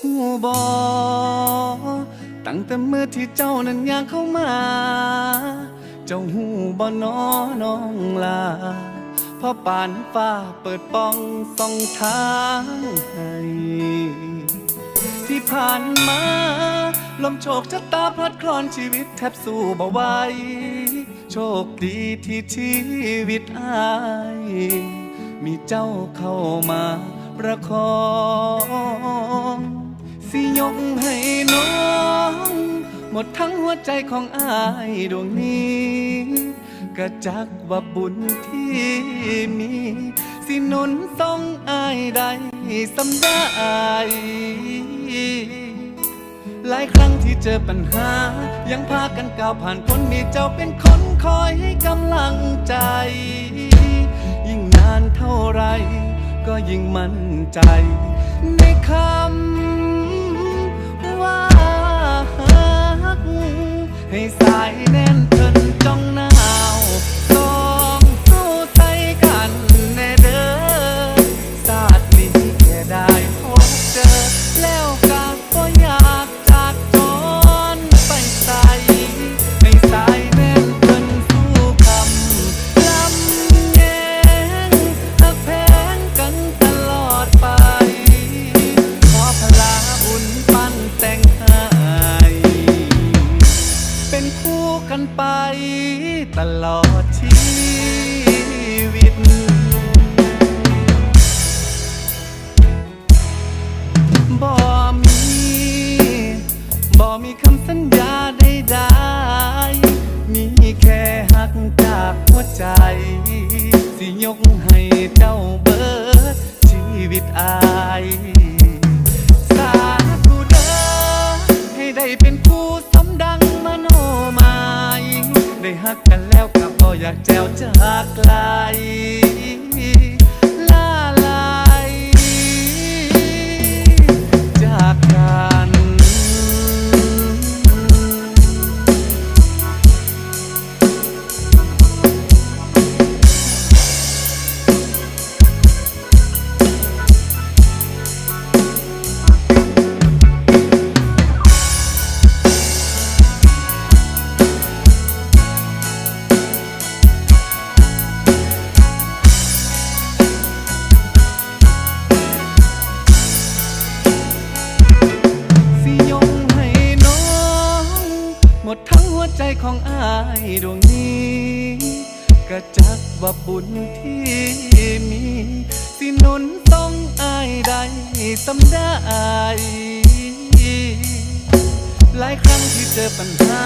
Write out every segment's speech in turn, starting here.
หูบอตั้งแต่เมื่อที่เจ้านั้นยากเข้ามา เจ้าหูบอนอน้องลาพราะปานฟ้าเปิดป้องส่องทางให้ที่ผ่านมา ลมโชคชะตาพลัดคลอนชีวิตแทบสู้บ่ไหวโชคดีที่ชีวิตอาย มีเจ้าเข้ามาประคอง สิยกให้น้อง หมดทั้งหัวใจของอายดวงนี้กระจักว่าบุญที่มี สิหนุนต้องอายได้สำได้หลายครั้งที่เจอปัญหา ยังพากันก้าวผ่านพ้นมีเจ้าเป็นคนคอยให้กำลังใจ ยิ่งนานเท่าไร ก็ยิ่งมั่นใจ ในคำ ให้ส ตลอดชีวิต บ่มี บ่มีคำสัญญาใดๆมีแค่หักจากหัวใจ สิยกให้เจ้าเบิดชีวิตอาย สาธุเด้อให้ได้เป็น ฮักกันแล้วก็พออยากแจวจากไกล ของอายดวงนี้กระจักว่าบุญที่มี สินุนต้องอายได้สำได้ หลายครั้งที่เจอปัญหา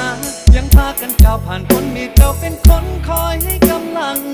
ยังพากันก้าวผ่านพ้นมีเจ้าเป็นคนคอยให้กำลัง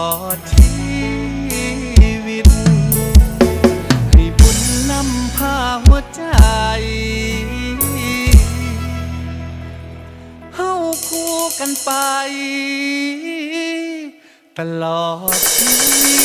อดชีวิต ให้บุญนำพาหัวใจเฮาคู่กันไป ตลอดชีวิต